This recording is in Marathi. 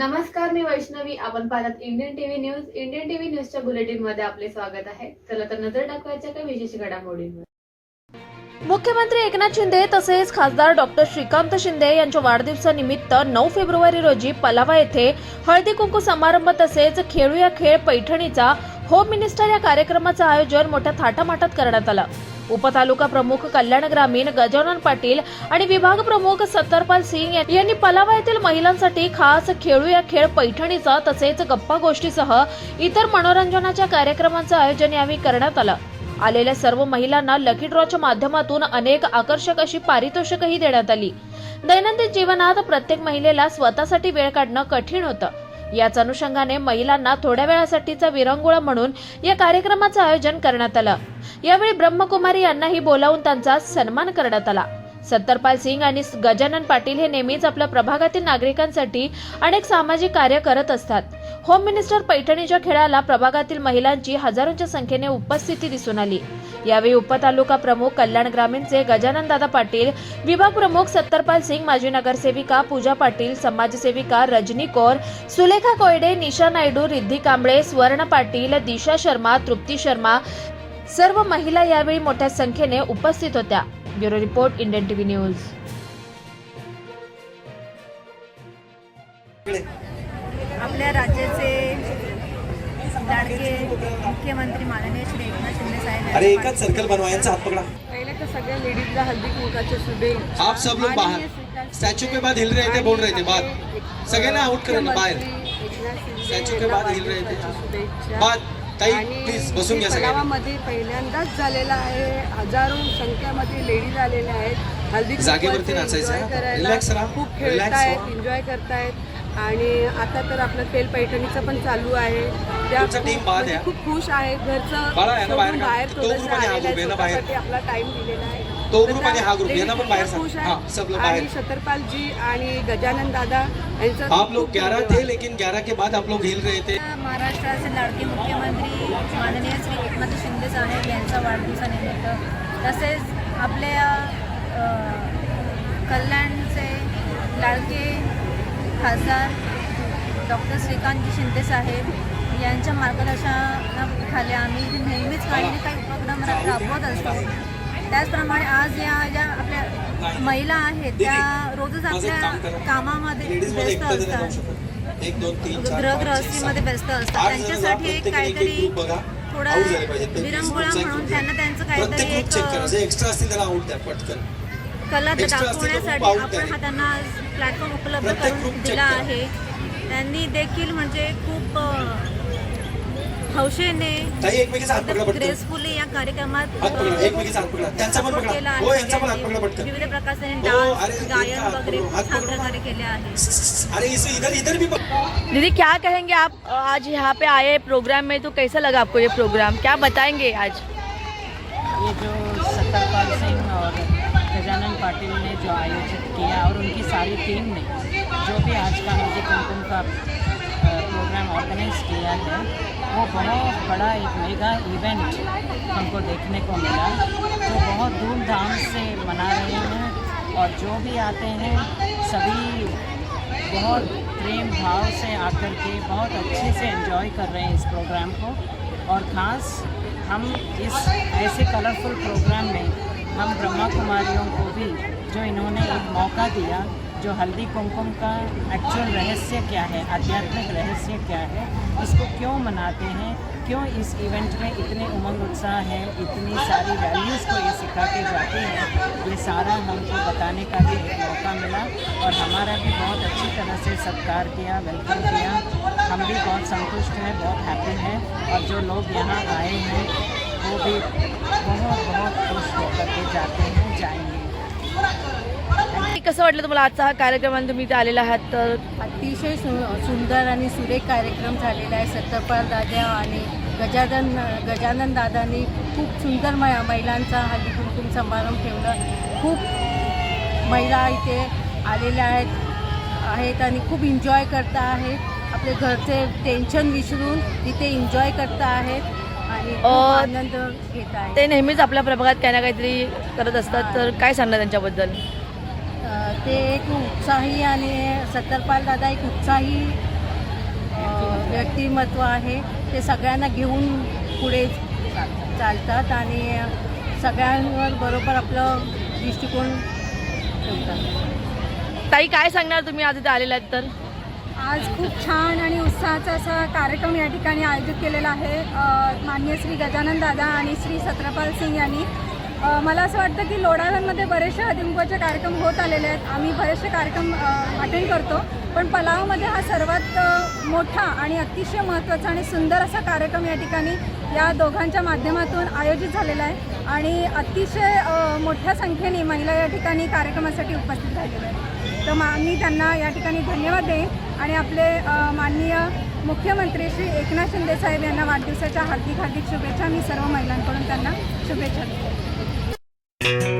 नमस्कार मी वैष्णवी. आपण पाहतात Indian TV news Indian TV न्यूजच्या बुलेटिनमध्ये आपले स्वागत आहे. चला तर नजर टाकवायच्या काही विशेष घडामोडींवर. मुख्यमंत्री एकनाथ शिंदे तसेच खासदार डॉक्टर श्रीकांत शिंदे यांच्या वाढदिवसानिमित्त नऊ फेब्रुवारी रोजी पलावा येथे हळदी कुंकू समारंभ तसेच खेळूया खेळ पैठणीचा होम मिनिस्टर या कार्यक्रमाचं आयोजन मोठ्या थाटामाटात करण्यात आलं. उपतालुका प्रमुख कल्याण ग्रामीण गजानन पाटील आणि विभाग प्रमुख सत्तरपाल सिंग यांनी पलावा येथील महिलांसाठी खास खेळू या खेळ पैठणीचा तसेच गप्पा गोष्टीसह इतर मनोरंजनाच्या कार्यक्रमांचं आयोजन यावेळी करण्यात आलं. आलेल्या सर्व महिलांना लकी ड्रॉच्या माध्यमातून अनेक आकर्षक अशी पारितोषिकही देण्यात आली. दैनंदिन जीवनात प्रत्येक महिलेला स्वतःसाठी वेळ काढणं कठीण होतं. याच अनुषंगाने महिलांना थोड्या वेळासाठीचा विरंगुळा म्हणून या कार्यक्रमाचं आयोजन करण्यात आलं. यावेळी ब्रह्मकुमारी यांनाही बोलावून त्यांचा सन्मान करण्यात आला. सत्तरपाल सिंग आणि गजानन पाटील हे नेहमीच आपल्या प्रभागातील नागरिकांसाठी अनेक सामाजिक कार्य करत असतात. होम मिनिस्टर पैठणीच्या खेळाला प्रभागातील महिलांची हजारोंच्या संख्येने उपस्थिती दिसून आली. यावेळी उपतालुका प्रमुख कल्याण ग्रामीणचे गजानन दादा पाटील विभाग प्रमुख सत्तरपाल सिंग माजी नगरसेविका पूजा पाटील समाजसेविका रजनी कौर सुलेखा कोयडे निशा नायडू रिद्धी कांबळे स्वर्ण पाटील दिशा शर्मा तृप्ती शर्मा सर्व महिला यावेळी मोठ्या संख्येने उपस्थित होत्या. Bureau report Indian TV news. आपल्या राज्याचे लाडके मुख्यमंत्री माननीय श्री एकनाथ शिंदे साहेब अरे एकच सर्कल बनवा यांचा हात पकड़ा. पहिले तर सगळ्या लेडीजला हल्दी कुंकाचे शुभेच्छा आप सब लोग बाहर. स्टैचू के बाद हिल रहे थे बोल रहे थे बाद सगळ्यांना आउट करा ना बाहेर स्टॅच्यू के बाद हिल रहे थे. बाद गावामध्ये पहिल्यांदाच झालेला आहे. हजारो संख्यामध्ये लेडीज आलेल्या आहेत. हल्दी जागेवरती नाचायचं आहे. खूप खेळतायत. एन्जॉय करतायत. आणि आता तर आपलं तेल पैठणीचं पण चालू आहे. त्या आहे. खूप खुश आहेत घरचं बाहेर थोडंसं आणि आहे, आपला टाइम दिलेला आहे. तो group आणि हा यांना पण बाहेर बाहेर. आणि आणि गजानन दादा यांचं आप लोग खूप 11 धन्यवाद. थे लेकिन 11 के बाद आप लोग हिल रहे थे. महाराष्ट्राचे लाडके मुख्यमंत्री माननीय श्री एकनाथ शिंदे साहेब यांच्या वाढदिवसानिमित्त तसेच आपल्या कल्याणचे लाडके खासदार डॉक्टर श्रीकांतजी शिंदे साहेब यांच्या मार्गदर्शनाखाली आम्ही नेहमीच काही ना काही उपक्रम राबवत असतो. त्याचप्रमाणे आज या ज्या आपल्या महिला आहेत त्या रोजच आपल्या कामामध्ये व्यस्त असतात. गृहगृहस्थीमध्ये सहा. व्यस्त असतात त्यांच्यासाठी एक काहीतरी थोडा विरंगुळा म्हणून त्यांना. त्यांचं काहीतरी एक कला दाखवण्यासाठी आपण. हा त्यांना प्लॅटफॉर्म उपलब्ध करून दिला. आहे त्यांनी देखील म्हणजे खूप हौशेने ताई एकमेकीचा हात पकडा पटकन ग्रेसफुली या कार्यक्रमात हात पकडा, अ, एकमेकीचा हात पकडा. त्यांचा पण support पकडा. केला आहे हो, यांचा पण हात सगळ्यांनी. पकडा पटकन. विविध प्रकारचे हो, डान्स अरे, गायन हात वगैरे पकडो, हात खूप छान पकडो. प्रकारे केले आहे अरे इसे इधर इधर भी पकड़. दीदी क्या कहेंगे आप आज यहाँ पे आए प्रोग्राम में तो कैसा लगा आपको ये प्रोग्राम क्या बताएंगे आज ये जो सत्तरपाल सिंह और गजानन पाटिल ने जो आयोजित किया और उनकी सारी टीम ने जो भी आज का हल्दी कुमकुम का अ, प्रोग्राम ऑर्गेनाइज किया है, वो बहुत बड़ा एक मेगा इवेंट हमको देखने को मिला। जो बहुत धूमधाम से मना रहे हैं और जो भी आते हैं, सभी बहुत प्रेम भाव से आकर के बहुत अच्छे से एंजॉय कर रहे हैं इस प्रोग्राम को। और ख़ास हम इस ऐसे कलरफुल प्रोग्राम में हम ब्रह्मा कुमारियों को भी, जो इन्होंने एक मौका दिया जो हल्दी कुमकुम का एक्चुअल रहस्य क्या है, आध्यात्मिक रहस्य क्या है, इसको क्यों मनाते हैं, क्यों इस इवेंट में इतने उमंग उत्साह है, इतनी सारी वैल्यूज़ को ये सिखा के जाते हैं, ये सारा हमको बताने का भी एक मौका मिला और हमारा भी बहुत अच्छी तरह से सत्कार किया वेलकम किया। हम भी बहुत संतुष्ट हैं, बहुत हैप्पी हैं और जो लोग यहाँ आए हैं, वो भी बहुत बहुत खुश होकर के जाते हैं, जाएँगे। कसं वाटलं तुम्हाला आजचा हा कार्यक्रम आणि तुम्ही इथे आलेला आहात तर? अतिशय सु- सुंदर आणि सुरेख कार्यक्रम झालेला आहे. सत्तरपाल दादा आणि गजानन गजानन दादांनी खूप सुंदर म महिलांचा हल्दी कुमकुम समारंभ ठेवला खूप महिला इथे आलेल्या आहेत आहेत आणि खूप एन्जॉय करता आहेत. आपले घरचे टेन्शन विसरून तिथे एन्जॉय करता आहेत आणि खूप अ, आनंद घेत आहेत. ते नेहमीच आपल्या प्रभागात काही ना काहीतरी करत असतात. तर काय सांगणार त्यांच्याबद्दल? ते एक उत्साही आणि सत्तरपाल दादा एक उत्साही व्यक्तिमत्व आहे. ते सगळ्यांना घेऊन पुढे चालतात आणि सगळ्यांवर बरोबर आपलं दृष्टिकोन ठेवतात. ताई काय सांगणार तुम्ही? आज इथे आलेला आहेत तर. आज खूप छान आणि उत्साहाचा असा कार्यक्रम या ठिकाणी आयोजित केलेला आहे. अ, माननीय श्री गजानन दादा आणि श्री सत्रपाल सिंग यांनी मला असं वाटतं की लोढाव्यांमध्ये बरेचसे हळदीकुंकवाचे कार्यक्रम होत आलेले आहेत. आम्ही बरेचसे कार्यक्रम अटेंड करतो. पण पलावमध्ये हा सर्वात मोठा आणि अतिशय महत्त्वाचा आणि सुंदर असा कार्यक्रम या ठिकाणी या दोघांच्या माध्यमातून आयोजित झालेला आहे. आणि अतिशय मोठ्या संख्येने महिला या ठिकाणी कार्यक्रमासाठी उपस्थित झालेल्या आहेत. तर मा मी त्यांना या ठिकाणी धन्यवाद देईन आणि आपले माननीय मुख्यमंत्री श्री एकनाथ शिंदे साहेब यांना वाढदिवसाच्या हार्दिक हार्दिक शुभेच्छा. मी सर्व महिलांकडून त्यांना शुभेच्छा देते.